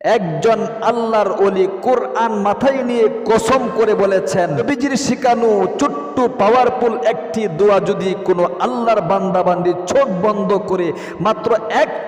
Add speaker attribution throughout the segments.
Speaker 1: একজন আল্লাহর অলি কোরআন মাথায় নিয়ে কসম করে বলেছেন, নবীজির শিকানু ছোট্ট পাওয়ারফুল একটি দোয়া যদি কোনো আল্লাহর বান্দাবান্দি চোখ বন্ধ করে মাত্র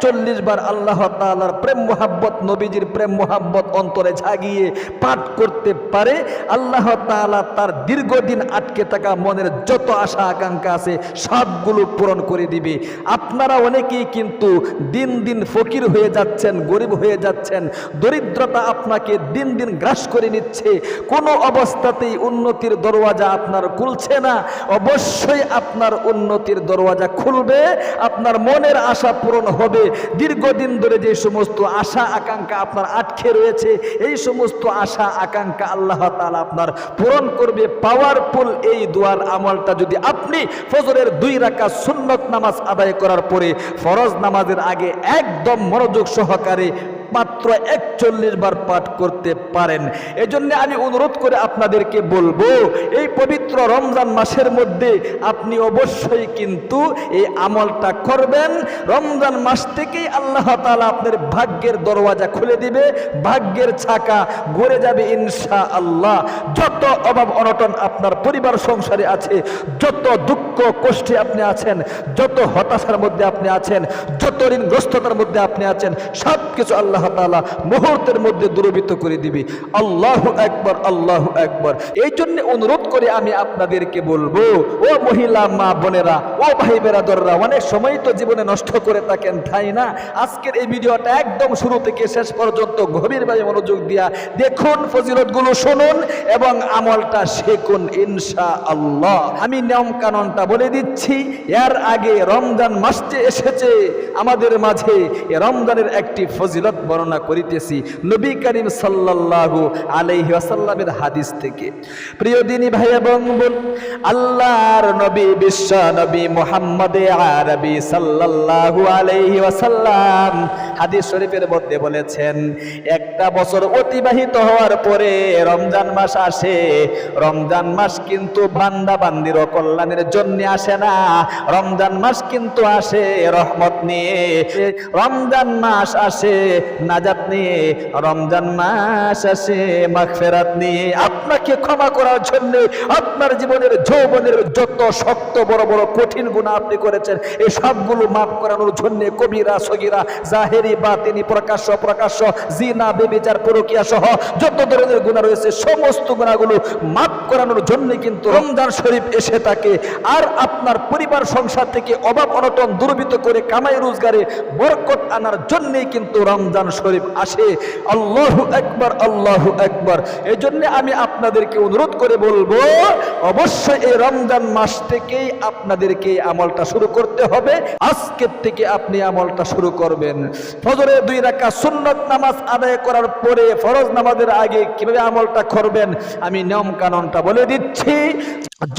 Speaker 1: একচল্লিশ বার আল্লাহ তালার প্রেম মোহাব্বত, নবীজির প্রেম মোহাব্বত অন্তরে জাগিয়ে পাঠ করতে পারে। আল্লাহ তাআলা তার দীর্ঘদিন আটকে থাকা মনের যত আশা আকাঙ্ক্ষা আছে সবগুলো পূরণ করে দিবে। আপনারা অনেকেই কিন্তু দিন দিন ফকির হয়ে যাচ্ছেন, গরিব হয়ে যাচ্ছেন, দরিদ্রতা আপনাকে দিন দিন গ্রাস করে নিচ্ছে। কোনো অবস্থাতেই উন্নতির দরওয়াজা আপনার খুলছে না। অবশ্যই আপনার উন্নতির দরওয়াজা খুলবে, আপনার মনের আশা পূরণ হবে। দীর্ঘদিন ধরে যে সমস্ত আশা, আকাঙ্ক্ষা আপনার আটকে রয়েছে, এই সমস্ত আশা, আকাঙ্ক্ষা আল্লাহ তালা আপনার পূরণ করবে। পাওয়ারফুল এই দুয়ার আমলটা যদি আপনি ফজরের দুই রাখা সুন্নত নামাজ আদায় করার পরে ফরজ নামাজের আগে একদম মনোযোগ সহকারে মাত্র একচল্লিশ বার পাঠ করতে পারেন। এজন্য আমি অনুরোধ করে আপনাদেরকে বলব, এই পবিত্র রমজান মাসের মধ্যে আপনি অবশ্যই কিন্তু এই আমলটা করবেন। রমজান মাস থেকেই আল্লাহ তাআলা আপনার ভাগ্যের দরওয়াজা খুলে দিবে, ভাগ্যের ছাকা গড়ে যাবে ইনশা আল্লাহ যত অভাব অনটন আপনার পরিবার, সংসারে আছে, যত দুঃখ, কষ্টে আপনি আছেন, যত হতাশার মধ্যে আপনি আছেন, যত ঋণগ্রস্ততার মধ্যে আপনি আছেন সব কিছু আল্লাহ তাআলা মুহূর্তের মধ্যে দূরীভূত করে দিবে। আল্লাহ একবার আল্লাহ একবার এই জন্য অনুরোধ করে আমি আপনাদেরকে বলব, ও মহিলা, মা বোনেরা, ও ভাই বেরাদররা, অনেক সময় তো জীবনে নষ্ট করে থাকেন, তাই না? আজকের এই ভিডিওটা একদম শুরু থেকে শেষ পর্যন্ত গভীরভাবে মনোযোগ দিয়া দেখুন, ফজিলতগুলো শুনুন এবং আমলটা শেখুন ইনশা আল্লাহ আমি নিয়ম কানুনটা বলে দিচ্ছি, এর আগে রমজান মাস যে এসেছে, আমাদের মাঝে রমজানের একটি ফজিলত বর্ণনা করিতেছি নবী করিম সাল্লাল্লাহু আলাইহি ওয়াসাল্লামের হাদিস থেকে। প্রিয় দিনী ভাই এবং বোন, আল্লাহর নবী বিশ্ব নবী মুহাম্মদ আরবি সাল্লাল্লাহু আলাইহি ওয়াসাল্লাম হাদিস শরীফের মধ্যে বলেছেন, একটা বছর অতিবাহিত হওয়ার পরে রমজান মাস আসে। রমজান মাস কিন্তু বান্দা বান্দির কল্যাণের জন্য আসে না। রমজান মাস কিন্তু আসে রহমত নিয়ে। রমজান মাস আসে নাজাত নিয়ে, রমজান মাস আসে, মাগফিরাত নিয়ে, আপনাকে ক্ষমা করার জন্য আপনার জীবনের যৌবনের যত শক্ত, বড় বড় কঠিন গুণা আপনি করেছেন এই সবগুলো মাফ করানোর জন্য কবিরা, সগিরা, জাহেরি বা তিনি প্রকাশ্য প্রকাশ্য জিনা, বেবিচার, পরকিয়া সহ যত ধরনের গুণা রয়েছে, সমস্ত গুণাগুলো মাফ করানোর জন্য কিন্তু রমজান শরীফ এসে থাকে। আর আপনার পরিবার, সংসার থেকে অভাব অনটন দুর্বৃত করে কামাই রোজগারে বরকত আনার জন্যই কিন্তু রমজান শরীফ আসে, আল্লাহ একবার আল্লাহ একবার এই জন্য আমি আপনাদেরকে অনুরোধ করে বলব, অবশ্যই এই রমজান মাস থেকেই আপনাদেরকে আমলটা শুরু করতে হবে। আজকের থেকে আপনি আমলটা শুরু করবেন। ফজরে দুই রাখা সুন্নত নামাজ আদায় করার পরে ফরজ নামাজের আগে কীভাবে আমলটা করবেন, আমি নিয়ম কানুনটা বলে দিচ্ছি।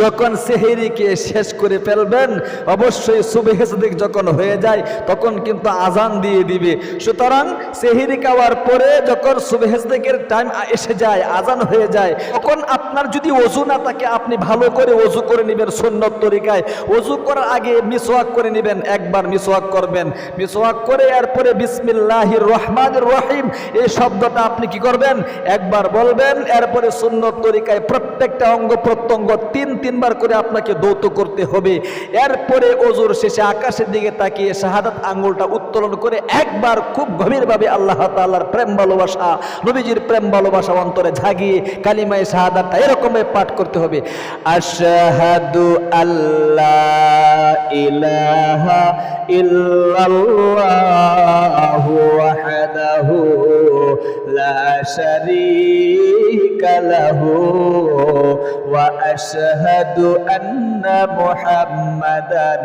Speaker 1: যখন সেহেরিকে শেষ করে ফেলবেন, অবশ্যই সুবেহ সাদিক যখন হয়ে যায়, তখন কিন্তু আজান দিয়ে দিবে। সুতরাং সেহেরি খাওয়ার পরে যখন সুবেহ সাদিকের টাইম এসে যায়, আজান হয়ে যায়, তখন আপনার যদি অজু না থাকে, আপনি ভালো করে অজু করে নেবেন সুন্নত তরিকায়। অজু করার আগে মিসওয়াক করে নেবেন, একবার মিসওয়াক করবেন। মিসওয়াক করে এরপরে বিসমিল্লাহির রহমানির রহিম, এই শব্দটা আপনি কি করবেন? একবার বলবেন, এরপরে সুন্নত তরিকায় প্রত্যেকটা অঙ্গ প্রত্যঙ্গ তিন, তিনবার করে আপনাকে দৌত করতে হবে। এরপরে অজুর শেষে আকাশের দিকে তাকিয়ে শাহাদাত আঙ্গুলটা উত্তোলন করে একবার খুব গভীরভাবে আল্লাহ তাআলার প্রেম ভালোবাসা। নবীজির প্রেম ভালোবাসা অন্তরে জাগিয়ে কালিমায় শাহাদাতটা এরকমভাবে পাঠ করতে হবে। আশহাদু আল্লাহ ইলাহা ইল্লাল্লাহু ওয়াহদাহু লা শারীকা লাহু ওয়া আশহাদু আন্না মুহাম্মাদান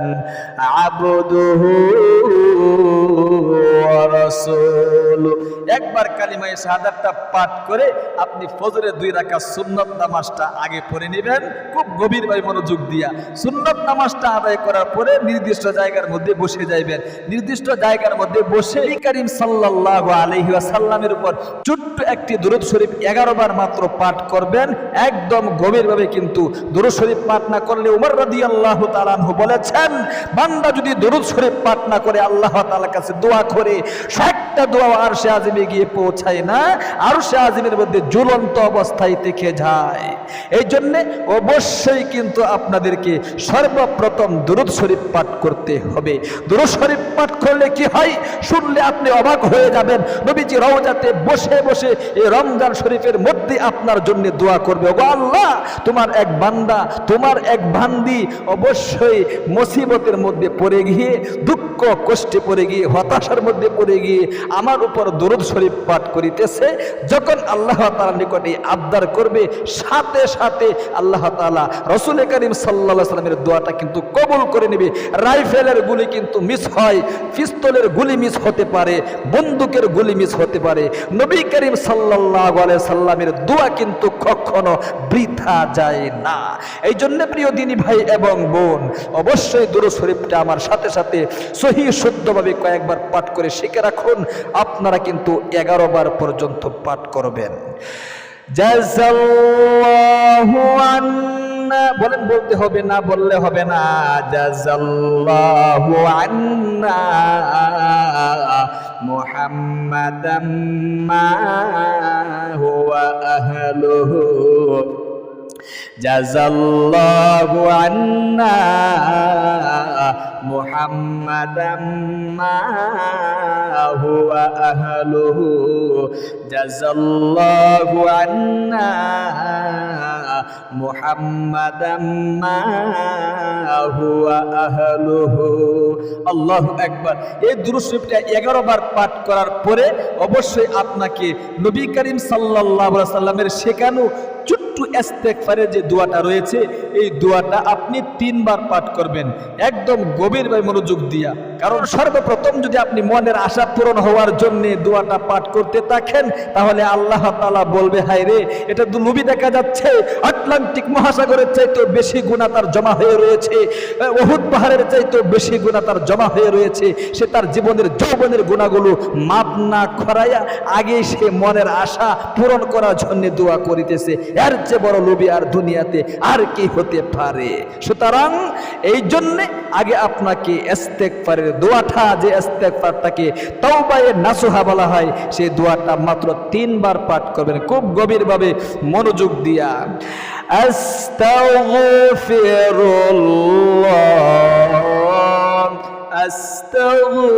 Speaker 1: একবার কালিমায়ে শাহাদাতটা পাঠ করে আপনি ফজরে দুই রাকাত সুন্নত নামাজটা আগে পড়ে নেবেন, খুব গভীরভাবে মনোযোগ দিয়া। সুন্নত নামাজটা আদায় করার পরে নির্দিষ্ট জায়গার মধ্যে বসে যাইবেন। নির্দিষ্ট জায়গার মধ্যে বসে করিম সাল্লাল্লাহু আলাইহি ওয়াসাল্লামের উপর ছোট্ট একটি দুরূদ শরীফ 11 বার মাত্র পাঠ করবেন। একদম গভীরভাবে কিন্তু দুরূদ শরীফ পাঠ না করলে উমর রাদিয়াল্লাহু তাআলা আনহু বলেছেন, বান্দা যদি দুরূদ শরীফ পাঠ না করে আল্লাহ তাআলার কাছে দোয়া করে একটা দোয়া আর আজিমে গিয়ে পৌঁছায় না, আর আজিমের মধ্যে ঝুলন্ত অবস্থায় থেকে যায়। এই জন্যে অবশ্যই কিন্তু আপনাদেরকে সর্বপ্রথম দুরুদ শরীফ পাঠ করতে হবে। দুরুদ শরীফ পাঠ করলে কি হয়? শুনলে আপনি অবাক হয়ে যাবেন। নবীজি রওজাতে বসে বসে এই রমজান শরীফের মধ্যে আপনার জন্য দোয়া করবে। আল্লাহ, তোমার এক বান্দা, তোমার এক বান্দি অবশ্যই মুসিবতের মধ্যে পড়ে গিয়ে, দুঃখ কষ্টে পড়ে গিয়ে হতাশার মধ্যে পড়ে গিয়ে আমার উপর দরুদ শরীফ পাঠ করিতেছে, যখন আল্লাহ তাআলার নিকটে আবদার করবে, সাথে সাথে আল্লাহ তাআলা রসুল করিম সাল্লাল্লাহু সাল্লামের দোয়াটা কিন্তু কবুল করে নেবে। রাইফেলের গুলি কিন্তু মিস হয়, পিস্তলের গুলি মিস হতে পারে, বন্দুকের গুলি মিস হতে পারে। নবী করিম আলাইহি সাল্লামের দোয়া কিন্তু কখনো বৃথা যায় না। এই জন্য প্রিয় দিনী ভাই এবং বোন, অবশ্যই দুরু শরীফটা আমার সাথে সাথে সহি শুদ্ধভাবে কয়েকবার পাঠ করে শিখে রাখুন, আপনারা কিন্তু এগারো বার পর্যন্ত পাঠ করবেন। বলেন বলতে হবে না, বললে হবে না। জাযাল্লাহু আন্না আন্না মুহাম্মাদাম মা হুয়া আহলুহু জাযাল্লাহু আন্না মুহাম্মাদাম মা হুয়া আহলুহু। আল্লাহু আকবার। এই দুরূদ শরীফটা 11 বার পাঠ করার পরে অবশ্যই আপনাকে নবী করিম আলাইহি সাল্লামের শেখানো ছোট্ট ইস্তেগফারের যে দোয়াটা রয়েছে, এই দোয়াটা আপনি তিনবার পাঠ করবেন। একদম গভীরভাবে মনোযোগ দিয়া। কারণ সর্বপ্রথম যদি আপনি মনের আশা পূরণ হওয়ার জন্য দোয়াটা পাঠ করতে থাকেন, তাহলে আল্লাহ তাআলা বলবে, হায় রে, এটা তো নবী দেখা যাচ্ছে। আটলান্টিক মহাসাগরের চাইতে বেশি গুণা তার জমা হয়ে রয়েছে। ওহুদ পাহাড়ের চাইতে বেশি গুণা তার জমা হয়ে রয়েছে। সে তার জীবনের যৌবনের গুণাগুলো মাপ না খরাইয়া আগে সে মনের আশা পূরণ করার জন্য দোয়া করিতেছে। এর চেয়ে বড় লোভী আর দুনিয়াতে আর কি হতে পারে? সুতরাং এই জন্যে আগে আপনাকে ইস্তেগফারের দোয়াটা, যে ইস্তেগফারটাকে তওবায়ে নাসুহা বলা হয় সেই দোয়াটা মাত্র তিনবার পাঠ করবেন। খুব গভীরভাবে মনোযোগ দিয়া। আস্তাগফিরুল্লাহ আস্তাগফিরুল্লাহ।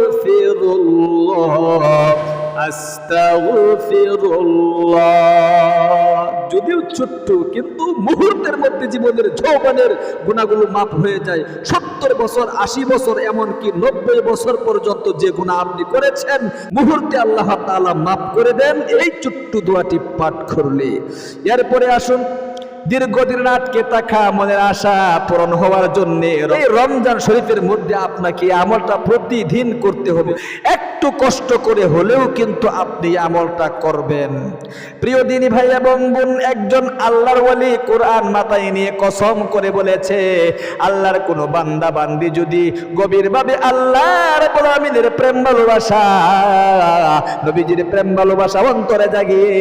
Speaker 1: যদিও ছোট্ট, কিন্তু মুহূর্তের মধ্যে জীবনের যৌবনের গুণাগুলো মাপ হয়ে যায়। সত্তর বছর, আশি বছর, এমনকি নব্বই বছর পর্যন্ত যে গুণা আপনি করেছেন, মুহূর্তে আল্লাহ তাআলা মাফ করে দেন। এই ছোট্ট দোয়াটি পাঠ করলে। এরপরে আসুন দীর্ঘদিন আটকে থাকা মনের আশা পূরণ হওয়ার জন্য এই রমজান শরীফের মধ্যে আপনাকে আমলটা প্রতিদিন করতে হবে। একটু কষ্ট করে হলেও কিন্তু আপনি আমলটা করবেন। প্রিয় দিনী ভাই এবং বোন, একজন আল্লাহর ওয়ালি কোরআন মাথায় নিয়ে কসম করে বলেছে, আল্লাহর কোনো বান্দা বান্দি যদি গভীরভাবে আল্লাহর গোলামিনের প্রেম ভালোবাসা, নবীজির প্রেম ভালোবাসা অন্তরে জাগিয়ে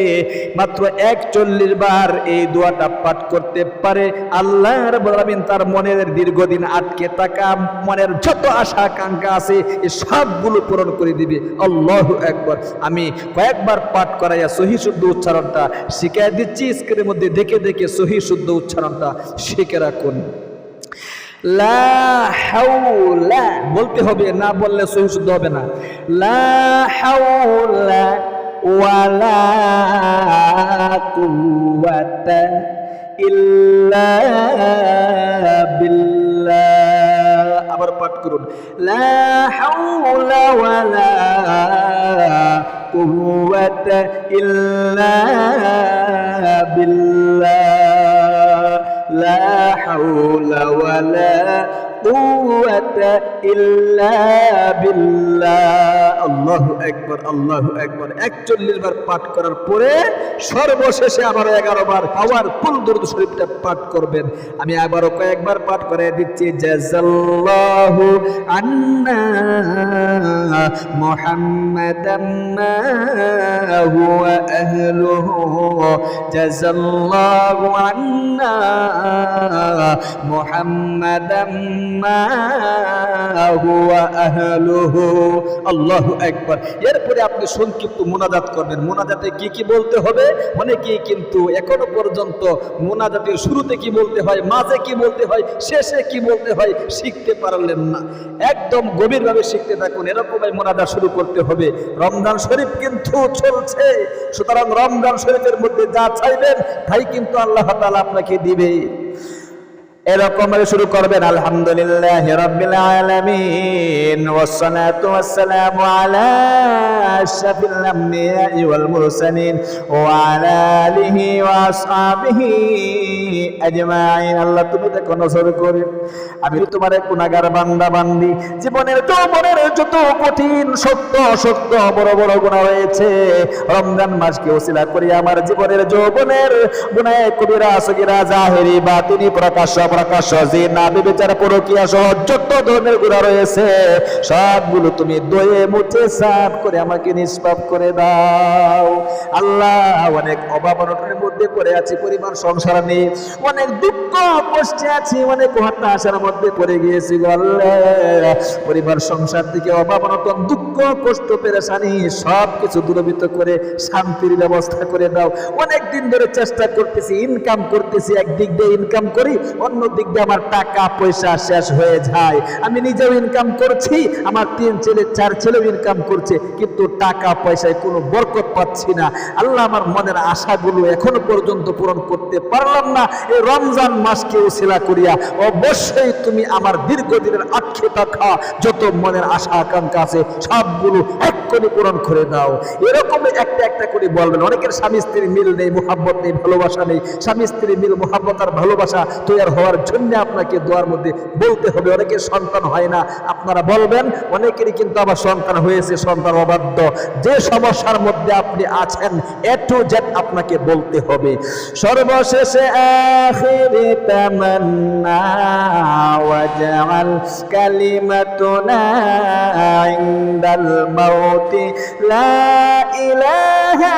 Speaker 1: মাত্র একচল্লিশ বার এই দোয়াটা পাঠ করতে পারে। আল্লাহ আলামিন তার মনের দীর্ঘদিন আটকে থাকা, মনের যত আশা, আকাঙ্ক্ষা আছে এই সবগুলো পূরণ করে দিবে। আল্লাহু একবার আমি কয়েকবার পাঠ করাইয়া সহি শুদ্ধ উচ্চারণটা শিখাই দিচ্ছি। স্ক্রিনের মধ্যে দেখে দেখে সহি শুদ্ধ উচ্চারণটা শিখে রাখুন। লা বলতে হবে, না বললে সহি শুদ্ধ হবে না। লা ওয়ালা কুওয়াতা ইল্লা বিল্লাহ আবার পাঠ করুন। লা হাওলা ওয়ালা কুওয়াতা ইল্লা বিল্লাহ লা হাওলা ওয়ালা কুওয়াতা ইল্লা বিল্লাহ। আল্লাহু আকবার আল্লাহু আকবার। 41 বার পাঠ করার পরে সর্বশেষে আবার 11 বার ফুল দরুদ শরীফটা পাঠ করবেন। আমি আবারও কয়েকবার পাঠ করে দিচ্ছি। জাযাল্লাহু আন্না মুহাম্মাদাম মা হুয়া আহলুহু। জাযাল্লাহু আন্না আহলুহু আল্লাহু আকবার এরপরে আপনি সংক্ষিপ্ত মোনাজাত করবেন। মোনাজাতে কি কি বলতে হবে? অনেকেই কিন্তু এখনও পর্যন্ত মোনাজাতের শুরুতে কি বলতে হয়, মাঝে কি বলতে হয়, শেষে কি বলতে হয় শিখতে পারলেন না। একদম গভীরভাবে শিখতে থাকুন। এরকমই মোনাজাত শুরু করতে হবে। রমজান শরীফ কিন্তু চলছে। সুতরাং রমজান শরীফের মধ্যে যা চাইবেন, তাই কিন্তু আল্লাহ তাআলা আপনাকে দিবে। এরকম শুরু করবেন। আলহামদুলিল্লাহ আলামিন। আল্লাহ, তুমি দেখো নজর করে। আমি তোমার গুনাহগার বান্দা, বান্দি। জীবনের যৌবনের যত কঠিন সত্য সত্য বড় বড় গুনাহ রয়েছে, রমজান মাসকে ওসিলা করি। আমার জীবনের যৌবনের গুনাহে কবিরা, সগিরা, জাহেরি, বাতিনি প্রকাশ্য বিবেচার পরকিয়া সহ যত ধরনের গুণা রয়েছে, সবগুলো তুমি দয়ে মুছে সাফ করে আমাকে নিষ্পাপ করে দাও। আল্লাহ, অনেক অভাব অনটনের মধ্যে পড়ে আছি, পরিবার, সংসার নেই অনেক দুঃখ কষ্টে আছি, অনেক হতাশার মধ্যে পড়ে গিয়েছি পরিবার, সংসার থেকে অভাব অনটন, দুঃখ, কষ্ট, পেরেশানি সব কিছু দূরবীত করে শান্তির ব্যবস্থা করে দাও। অনেক দিন ধরে চেষ্টা করতেছি ইনকাম করতেছি, একদিক দিয়ে ইনকাম করি, অন্য দিক দিয়ে আমার টাকা পয়সা শেষ হয়ে যায়। আমি নিজেও ইনকাম করছি, আমার তিন ছেলে, চার ছেলেও ইনকাম করছে, কিন্তু টাকা পয়সায় কোনো বরকত পাচ্ছি না। আল্লাহ আমার মনের আশাগুলো এখনও পর্যন্ত পূরণ করতে পারলাম না। এই রমজান মাসকে উসিলা করিয়া অবশ্যই তুমি আমার দীর্ঘদিনের আক্ষেপ থাকা যত মনের আশা, আকাঙ্ক্ষা আছে, সবগুলো এক করে পূরণ করে দাও। এরকম একটা একটা করে বলবেন। অনেকের স্বামী স্ত্রীর মিল নেই, মোহাব্বত নেই, ভালোবাসা নেই। স্বামী স্ত্রীর মিল, মোহাব্বত আর ভালোবাসা তৈরি হওয়ার জন্য আপনাকে দোয়ার মধ্যে বলতে হবে। অনেকের সন্তান হয় না। আপনারা বলবেন, অনেকেরই কিন্তু আবার সন্তান হয়েছে, সন্তান অবাধ্য। যে সমস্যার মধ্যে আপনি আছেন, এ টু আপনাকে বলতে হবে। সর্বশেষে, আখিরি ইলাহা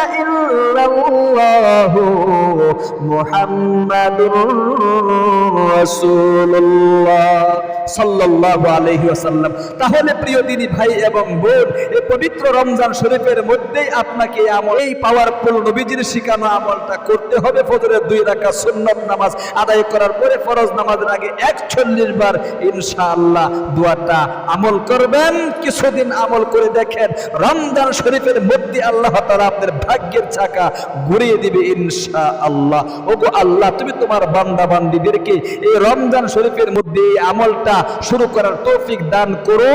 Speaker 1: তাহলে প্রিয় দিনী ভাই এবং বোন, এই পবিত্র রমজান শরীফের মধ্যেই আপনাকে আমল, এই পাওয়ারফুল নবীজির শিখানো আমলটা করতে হবে ফজরের দুই রাকাত সুন্নাত নামাজ আদায় করার পরে ফরজ নামাজের আগে 41 বার ইনশাআল্লাহ দোয়াটা আমল করবেন। কিছুদিন আমল করে দেখেন রমজান শরীফের মধ্যে আল্লাহ তাআলা আপনার ভাগ্যের চাকা ঘুরিয়ে দিবে ইনশাআল্লাহ। ওগো আল্লাহ, তুমি তোমার বান্দা বান্দীদেরকে এই রমজান শরীফের মধ্যে এই আমলটা শুরু করার তৌফিক দান করো।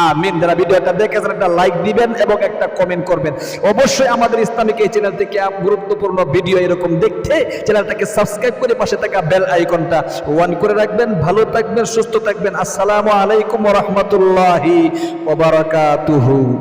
Speaker 1: আমিন। যারা ভিডিওটা দেখেছেন, একটা লাইক দিবেন এবং একটা কমেন্ট করবেন। অবশ্যই আমাদের ইসলামিক এই চ্যানেল থেকে গুরুত্বপূর্ণ ভিডিও এরকম দেখতে চ্যানেলটাকে সাবস্ক্রাইব করে পাশে থাকা বেল আইকনটা ওয়ান করে রাখবেন। ভালো থাকবেন, সুস্থ থাকবেন। আসসালামু আলাইকুম রাহমাতুল্লাহি ওয়া বারাকাতুহু।